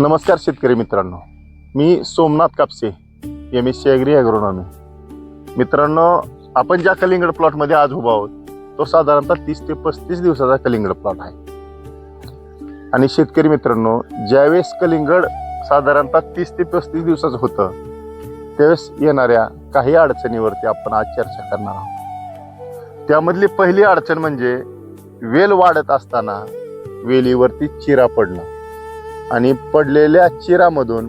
नमस्कार शेतकरी मित्रांनो. मी Somnath Kapse M S C agri agronomy मित्रांनो आपण ज्या कलिंगड प्लॉटमध्ये आज उभा आहोत तो साधारणतः तीस ते पस्तीस दिवसाचा कलिंगड प्लॉट आहे. आणि शेतकरी मित्रांनो ज्यावेळेस कलिंगड साधारणतः तीस ते पस्तीस दिवसाचं होतं त्यावेळेस येणाऱ्या काही अडचणीवरती आपण आज चर्चा करणार आहोत. त्यामधली पहिली अडचण म्हणजे वेल वाढत असताना वेलीवरती चिरा पडणं. आणि पडलेल्या चिरामधून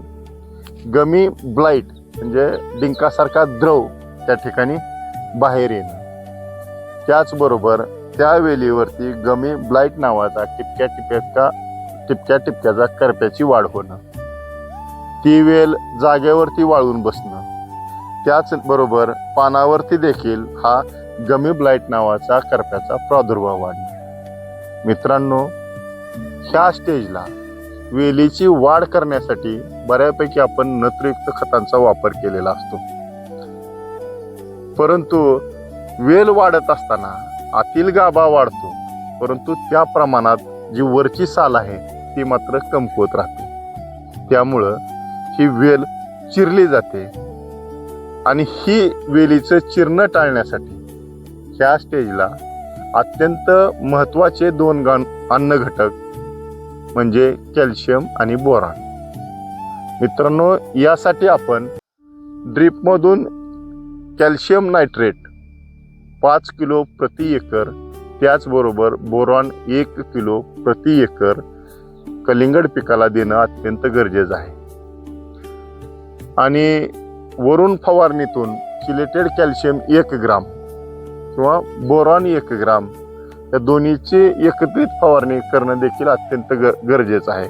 गमी ब्लाईट म्हणजे डिंकासारखा द्रव त्या ठिकाणी बाहेर येणं त्याचबरोबर त्या वेलीवरती गमी ब्लाईट नावाचा टिपक्या टिपक्या टिपक्या टिपक्याचा करप्याची वाढ होणं ती वेल जागेवरती वाळून बसणं त्याचबरोबर पानावरती देखील हा गमी ब्लाईट नावाचा करप्याचा प्रादुर्भाव वाढणं मित्रांनो ह्या स्टेजला वेलीची वाढ करण्यासाठी बऱ्यापैकी आपण नत्रयुक्त खतांचा वापर केलेला असतो. परंतु वेल वाढत असताना आतील गाभा वाढतो परंतु त्या प्रमाणात जी वरची साल आहे ती मात्र कमकुवत राहते. त्यामुळं ही वेल चिरली जाते आणि ही वेलीचं चिरणं टाळण्यासाठी ह्या स्टेजला अत्यंत महत्त्वाचे दोन गण अन्न घटक म्हणजे कॅल्शियम आणि बोरान. मित्रांनो यासाठी आपण ड्रीपमधून कॅल्शियम नायट्रेट पाच किलो प्रति एकर त्याचबरोबर बोरॉन एक किलो प्रति एकर कलिंगड पिकाला देणं अत्यंत गरजेचं आहे. आणि वरून फवारणीतून चिलेटेड कॅल्शियम एक ग्राम किंवा बोरॉन एक ग्राम या दोन्हीची एकत्रित फवारणी करणं देखील अत्यंत ग गरजेचं आहे.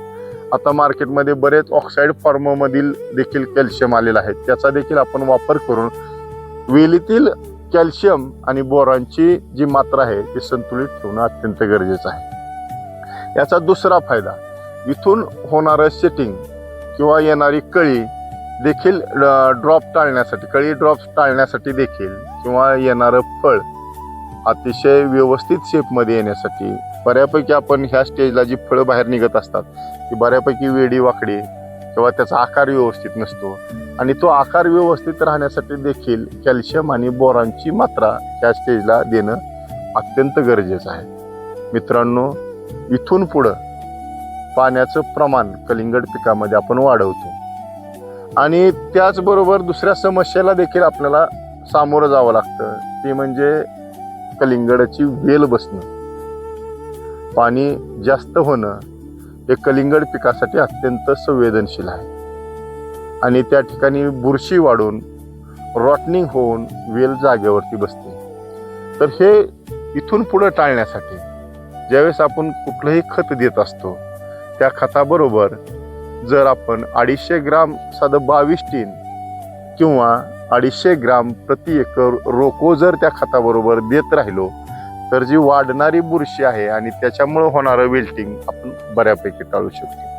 आता मार्केटमध्ये बरेच ऑक्साईड फॉर्ममधील देखील कॅल्शियम आलेलं आहे. त्याचा देखील आपण वापर करून वेलीतील कॅल्शियम आणि बोरांची जी मात्रा आहे ती संतुलित ठेवणं अत्यंत गरजेचं आहे. याचा दुसरा फायदा इथून होणारं सेटिंग किंवा येणारी कळी देखील ड्रॉप टाळण्यासाठी कळी ड्रॉप टाळण्यासाठी देखील किंवा येणारं फळ अतिशय व्यवस्थित शेपमध्ये येण्यासाठी बऱ्यापैकी आपण ह्या स्टेजला जी फळं बाहेर निघत असतात ती बऱ्यापैकी वेडी वाकडी किंवा त्याचा आकार व्यवस्थित नसतो. आणि तो आकार व्यवस्थित राहण्यासाठी देखील कॅल्शियम आणि बोरांची मात्रा ह्या स्टेजला देणं अत्यंत गरजेचं आहे. मित्रांनो इथून पुढं पाण्याचं प्रमाण कलिंगड पिकामध्ये आपण वाढवतो. आणि त्याचबरोबर दुसऱ्या समस्येला देखील आपल्याला सामोरं जावं लागतं. ते म्हणजे कलिंगडाची वेल बसणं. पाणी जास्त होणं हे कलिंगड पिकासाठी अत्यंत संवेदनशील आहे. आणि त्या ठिकाणी बुरशी वाढून रॉटनिंग होऊन वेल जागेवरती बसते. तर हे इथून पुढं टाळण्यासाठी ज्यावेळेस आपण कुठलंही खत देत असतो त्या खताबरोबर जर आपण अडीचशे ग्राम साधं बावीस टीन किंवा अडीचशे ग्राम प्रति एकर रोको जर त्या खताबरोबर देत राहिलो तर जी वाढणारी बुरशी आहे आणि त्याच्यामुळे होणारं वेल्टिंग आपण बऱ्यापैकी टाळू शकतो.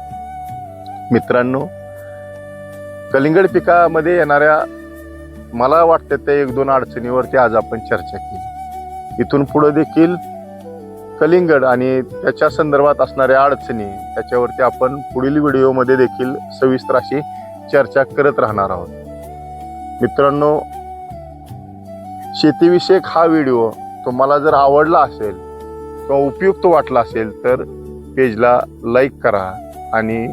मित्रांनो कलिंगड पिकामध्ये येणाऱ्या मला वाटतं त्या एक दोन अडचणीवरती आज आपण चर्चा केली. इथून पुढे देखील कलिंगड आणि त्याच्या संदर्भात असणाऱ्या अडचणी त्याच्यावरती आपण पुढील व्हिडिओमध्ये देखील सविस्तर अशी चर्चा करत राहणार आहोत. मित्रांनो शेतीविषयक हा व्हिडिओ तुम्हाला जर आवडला असेल किंवा उपयुक्त वाटला असेल तर पेजला लाईक करा आणि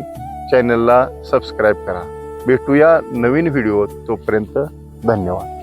चॅनलला सबस्क्राईब करा. भेटूया नवीन व्हिडिओ तोपर्यंत धन्यवाद.